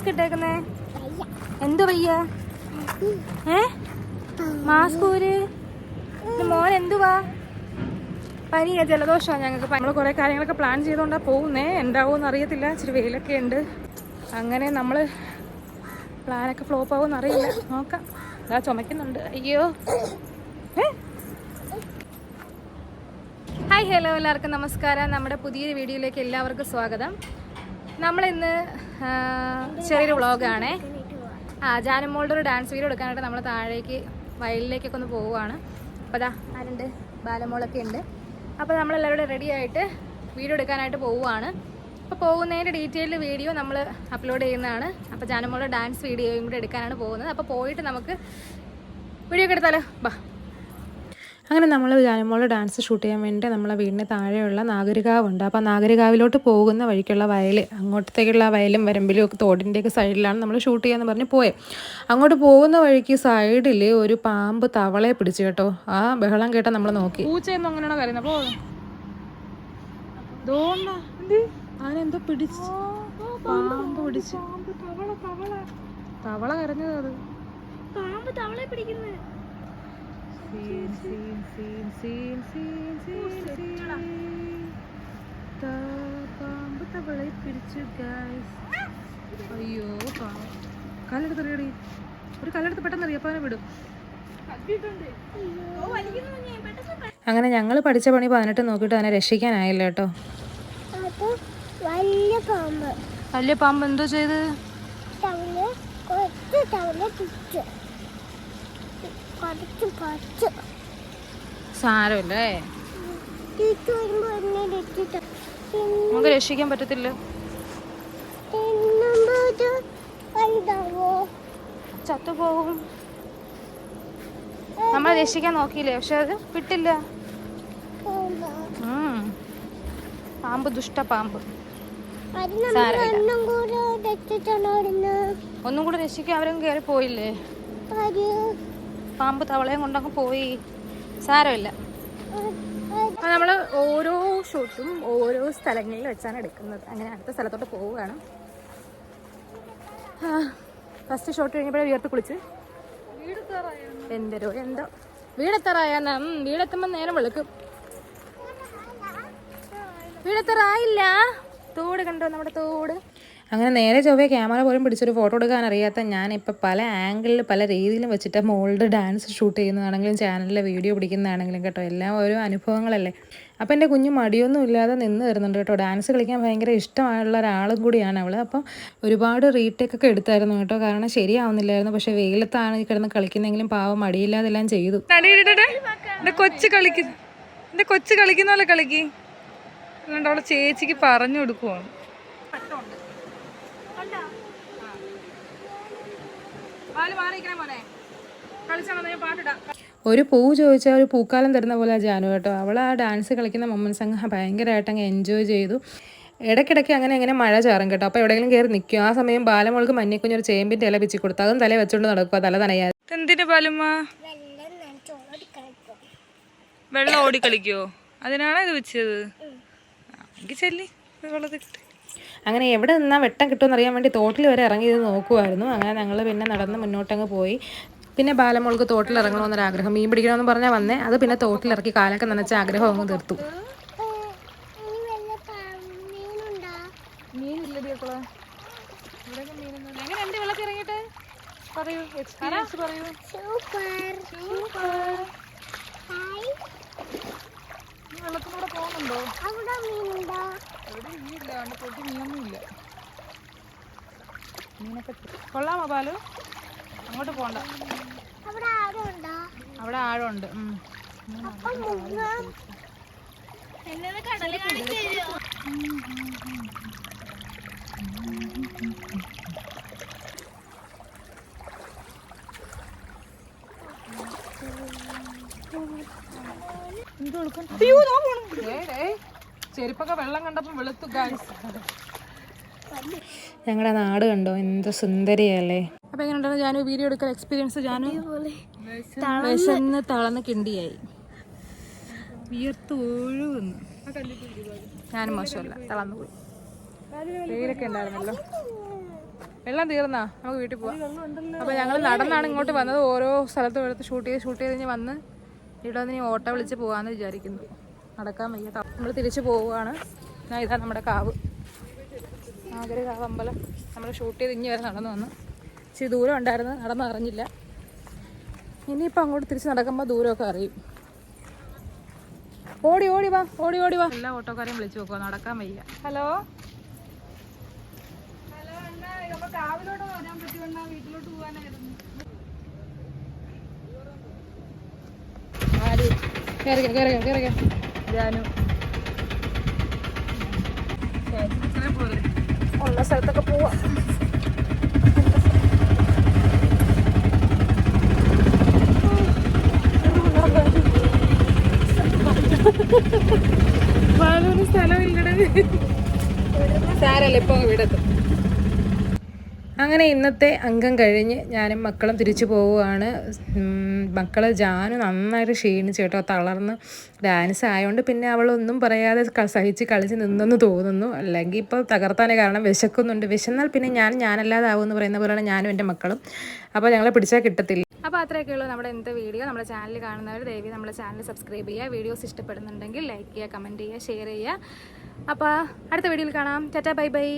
Mask ഇട്ടേക്കുന്നേ? എന്തു വയ്യ? ഏ? മാസ്ക് ഊര്? മോൻ എന്തുവാ? പനിയാ ജലദോഷമാണ് ഞങ്ങൾക്ക്. നമ്മൾ കുറേ കാര്യങ്ങളൊക്കെ പ്ലാൻ ചെയ്തുകൊണ്ടാണ് പോകുന്നേ. എന്താവുമെന്ന് അറിയത്തില്ല. ഇച്ചിരി വെയിലൊക്കെ ഉണ്ട്. അങ്ങനെ നമ്മൾ പ്ലാനൊക്കെ ഫ്ലോപ്പ് ആവുമെന്ന് അറിയില്ല. നോക്കാം. അതാ ചുമക്കുന്നുണ്ട്. അയ്യോ. ഹായ് ഹലോ എല്ലാവർക്കും നമസ്കാരം. നമ്മുടെ പുതിയൊരു വീഡിയോയിലേക്ക് എല്ലാവർക്കും സ്വാഗതം. നമ്മളിന്ന് ചെറിയൊരു വ്ളോഗാണേ. ആ ജാനമോളുടെ ഒരു ഡാൻസ് വീഡിയോ എടുക്കാനായിട്ട് നമ്മൾ താഴേക്ക് വയലിലേക്കൊക്കെ ഒന്ന് പോവുകയാണ്. അപ്പോൾ അതാ ആരുണ്ട്? ബാലമോളൊക്കെ ഉണ്ട്. അപ്പോൾ നമ്മളെല്ലാവരും റെഡി ആയിട്ട് വീഡിയോ എടുക്കാനായിട്ട് പോവുകയാണ്. അപ്പോൾ പോകുന്നതിന്റെ ഡീറ്റെയിൽഡ് വീഡിയോ നമ്മൾ അപ്ലോഡ് ചെയ്യുന്നതാണ്. അപ്പോൾ ജാനമോളുടെ ഡാൻസ് വീഡിയോയും കൂടെ എടുക്കാനാണ് പോകുന്നത്. അപ്പോൾ പോയിട്ട് നമുക്ക് വീഡിയോ ഒക്കെ എടുത്താലോ? ബാ. അങ്ങനെ നമ്മൾ ജാനമോളെ ഡാൻസ് ഷൂട്ട് ചെയ്യാൻ വേണ്ടി നമ്മളെ വീടിന് താഴെയുള്ള നാഗരികാവുണ്ട്. അപ്പോൾ നാഗരികാവിലോട്ട് പോകുന്ന വഴിക്കുള്ള വയൽ അങ്ങോട്ടത്തേക്കുള്ള വയലും വരമ്പിലും ഒക്കെ തോടിന്റെയൊക്കെ സൈഡിലാണ് നമ്മൾ ഷൂട്ട് ചെയ്യാന്ന് പറഞ്ഞ് പോയത് അങ്ങോട്ട് പോകുന്ന വഴിക്ക് സൈഡിൽ ഒരു പാമ്പ് തവളയെ പിടിച്ചു കേട്ടോ. ആ ബഹളം കേട്ടാൽ നമ്മൾ നോക്കി. പൂച്ചയൊന്നും അങ്ങനെയാണോ കരുതുന്നത് അപ്പോൾ ആനെന്തോ പിടിച്ചു. പാമ്പ് പിടിച്ചു. തവള കരഞ്ഞത് അത്. പാമ്പ് തവളെ പിടിക്കുന്നത് scene scene scene scene scene scene scene ത- പാമ്പ് തവളെ പിടിച്ചു ഗൈസ് അയ്യോ പാവം. കല്ലെടുത്ത് എറിയടി ഒരു കല്ലെടുത്ത് പെട്ടെന്ന് അറിയപ്പാനെ വിടും. അങ്ങനെ ഞങ്ങൾ പഠിച്ച പണി പതിനെട്ട് നോക്കിയിട്ട് അതിനെ രക്ഷിക്കാനായില്ല കേട്ടോ. അത് വലിയ പാമ്പ്. വലിയ പാമ്പ് എന്തോ ചെയ്ത് തവൾ കുറച്ച് തവള പിടിച്ചു കുറച്ച് കുറച്ച് സാരമില്ലേ നമുക്ക് രക്ഷിക്കാൻ പറ്റത്തില്ല. ചത്തുപോകും. നമ്മൾ രക്ഷിക്കാൻ നോക്കിയില്ലേ? പക്ഷെ അത് വിട്ടില്ല. പാമ്പ്. ദുഷ്ട പാമ്പ്. ഒന്നും കൂടെ രക്ഷിക്കാൻ അവരും കയറി പോയില്ലേ? പാമ്പ് തവളയും കൊണ്ടങ്ങ് പോയി. സാരമില്ല. നമ്മൾ ഓരോ ഷൂട്ടും ഓരോ സ്ഥലങ്ങളിൽ വെച്ചാണ് എടുക്കുന്നത്. അങ്ങനെ അടുത്ത സ്ഥലത്തോട്ട് പോവുകയാണ്. ഫസ്റ്റ് ഷോട്ട് കഴിഞ്ഞപ്പോഴേ വിയർത്ത് കുളിച്ച്. എന്തരോ എന്തോ. വീടെത്തറായാന്ന വീടെത്തുമ്പോൾ നേരം വെളുക്കും. വീടെത്തറായില്ല. തോട് കണ്ടോ നമ്മുടെ തോട്? അങ്ങനെ നേരെ ചൊവ്വേ ക്യാമറ പോലും പിടിച്ചൊരു ഫോട്ടോ എടുക്കാൻ അറിയാത്ത ഞാൻ ഇപ്പം പല ആംഗിളിൽ പല രീതിയിലും വെച്ചിട്ട് മോളുടെ ഡാൻസ് ഷൂട്ട് ചെയ്യുന്നതാണെങ്കിലും ചാനലിലെ വീഡിയോ പിടിക്കുന്നതാണെങ്കിലും കേട്ടോ. എല്ലാം ഓരോ അനുഭവങ്ങളല്ലേ. അപ്പോൾ എന്റെ കുഞ്ഞു മടിയൊന്നും ഇല്ലാതെ നിന്ന് വരുന്നുണ്ട് കേട്ടോ. ഡാൻസ് കളിക്കാൻ ഭയങ്കര ഇഷ്ടമായുള്ള ഒരാളും കൂടിയാണ് അവൾ അപ്പം ഒരുപാട് റീടേക്ക് ഒക്കെ എടുത്തായിരുന്നു കേട്ടോ. കാരണം ശരിയാവുന്നില്ലായിരുന്നു. പക്ഷേ വെയിലത്താണ് കിടന്ന് കളിക്കുന്നെങ്കിലും പാവം മടിയില്ലാതെല്ലാം ചെയ്തു. കൊച്ചു കളിക്കുന്നു കൊച്ചു കളിക്കുന്ന പോലെ കളിക്കി. അവളെ ചേച്ചിക്ക് പറഞ്ഞു കൊടുക്കുവാണ്. ഒരു പൂ ചോദിച്ചാൽ ഒരു പൂക്കാലം തരുന്ന പോലെ ജാനു കേട്ടോ. അവൾ ആ ഡാൻസ് കളിക്കുന്ന മൊമെന്റ്സ് അങ്ങ് ഭയങ്കരമായിട്ട് അങ്ങ് എൻജോയ് ചെയ്തു. ഇടയ്ക്കിടയ്ക്ക് അങ്ങനെ അങ്ങനെ മഴ ചാറും കേട്ടോ. അപ്പോൾ എവിടെയെങ്കിലും കയറി നിൽക്കും. ആ സമയം ബാലമോൾക്ക് മഞ്ഞക്കുഞ്ഞൊരു ചേമ്പിന്റെ ഇല പിച്ചി കൊടുത്തു. അതും തല വെച്ചുകൊണ്ട് നടക്കുക തല തനയാ എന്തിനു ബാലുമ്മ? വെള്ളം ഓടിക്കളിക്കോ? കളിക്കും വെള്ളം ഓടി കളിക്കോ അതിനാണോ ഇത് വെച്ചത്? എനിക്ക് ചെല്ലി. വെള്ളത്തിൽ അങ്ങനെ എവിടെ നിന്നാൽ വെട്ടം കിട്ടുമെന്ന് അറിയാൻ വേണ്ടി തോട്ടിൽ വരെ ഇറങ്ങി ഇത് നോക്കുമായിരുന്നു അങ്ങനെ ഞങ്ങൾ പിന്നെ നടന്ന് മുന്നോട്ടങ്ങ് പോയി. പിന്നെ ബാലമോൾക്ക് തോട്ടിൽ ഇറങ്ങണമെന്നൊരു ആഗ്രഹം. മീൻ പിടിക്കണമെന്ന് പറഞ്ഞാൽ വന്നേ. അത് പിന്നെ തോട്ടിൽ ഇറക്കി കാലൊക്കെ നനച്ച ആഗ്രഹം അങ്ങ് തീർത്തു. പറയൂ. എക്സ്പീരിയൻസ് പറയൂ. സൂപ്പർ. സൂപ്പർ ഹായ് വെള്ളത്തിലൂടെ പോകുന്നുണ്ടോ? അവിടെ മീനുണ്ടോ? എവിടെ മീനില്ല അവിടെ പൊട്ടി മീനൊന്നുമില്ല. മീനൊക്കെ കൊള്ളാമോ പാലു അങ്ങോട്ട് പോണ്ട. അവിടെ ആരും ഉണ്ടോ? അവിടെ ആഴമുണ്ട് ഉം. ചെരുപ്പൊക്കെ വെള്ളം കണ്ടപ്പോ വെളുത്തു ഞങ്ങളുടെ നാട് കണ്ടോ? എന്ത് സുന്ദരിയല്ലേ? അപ്പൊ എങ്ങനെയുണ്ടായിരുന്നു ജാനു? വീഡിയോ എടുക്കൽ എക്സ്പീരിയൻസ് ജാനു? വിശന്ന് തളന്ന് കിണ്ടിയായി. വിയർത്ത് ഒഴുകുന്നു ഞാനും മോശമല്ല തളർന്നു പോയി. വെയിലൊക്കെ ഉണ്ടായിരുന്നല്ലോ. വെള്ളം തീർന്നാ? നമുക്ക് വീട്ടിൽ പോവാം. അപ്പോൾ ഞങ്ങൾ നടന്നാണ് ഇങ്ങോട്ട് വന്നത്. ഓരോ സ്ഥലത്തും എടുത്ത് ഷൂട്ട് ചെയ്ത് ഷൂട്ട് ചെയ്ത് കഴിഞ്ഞ് വന്ന് ഇവിടെ വന്ന് ഇനി ഓട്ടോ വിളിച്ച് പോകാമെന്ന് വിചാരിക്കുന്നു. നടക്കാൻ വയ്യ നമ്മൾ തിരിച്ചു പോവുകയാണ്. ഞാൻ ഇതാ നമ്മുടെ കാവ്. ആഗ്രഹ കാവ് അമ്പലം. നമ്മൾ ഷൂട്ട് ചെയ്ത് ഇനി വരെ നടന്നു വന്നു. ഇച്ചിരി ദൂരം ഉണ്ടായിരുന്നു. നടന്ന് അറിഞ്ഞില്ല. ഇനിയിപ്പോൾ അങ്ങോട്ട് തിരിച്ച് നടക്കുമ്പോൾ ദൂരമൊക്കെ അറിയും. ഓടി ഓടി വാ ഓടി ഓടി വാ. എല്ലാ ഓട്ടോക്കാരെയും വിളിച്ചു നോക്കുക നടക്കാൻ വയ്യ. ഹലോ? ഹലോ എന്നാ നമ്മൾ ജാനു ഉള്ള സ്ഥലത്തൊക്കെ പോവാം. ബാലുവിന് സ്ഥലമില്ലടേ സാരല്ല ഇപ്പൊ വിടത്തും. അങ്ങനെ ഇന്നത്തെ അംഗം കഴിഞ്ഞ് ഞാനും മക്കളും തിരിച്ചു പോവുകയാണ്. മക്കൾ ജാനു നന്നായിട്ട് ക്ഷീണിച്ചു കേട്ടോ. തളർന്ന് ഡാൻസ് ആയതുകൊണ്ട് പിന്നെ അവളൊന്നും പറയാതെ സഹിച്ച് കളിച്ച് നിന്നെന്ന് തോന്നുന്നു. അല്ലെങ്കിൽ ഇപ്പോൾ തകർത്താനേ കാരണം വിശക്കുന്നുണ്ട്. വിശന്നാൽ പിന്നെ ഞാൻ ഞാനല്ലാതാവും എന്ന് പറയുന്ന പോലെയാണ് ഞാനും എന്റെ മക്കളും. അപ്പോൾ ഞങ്ങളെ പിടിച്ചാൽ കിട്ടത്തില്ല. അപ്പോൾ അത്രയൊക്കെ ഉള്ളൂ നമ്മുടെ ഇന്നത്തെ വീഡിയോ. നമ്മുടെ ചാനൽ കാണുന്നവർ ദയവ് നമ്മുടെ ചാനൽ സബ്സ്ക്രൈബ് ചെയ്യുക. വീഡിയോസ് ഇഷ്ടപ്പെടുന്നുണ്ടെങ്കിൽ ലൈക്ക് ചെയ്യുക കമന്റ് ചെയ്യുക ഷെയർ ചെയ്യുക. അപ്പോൾ അടുത്ത വീഡിയോയിൽ കാണാം. Tata bye bye.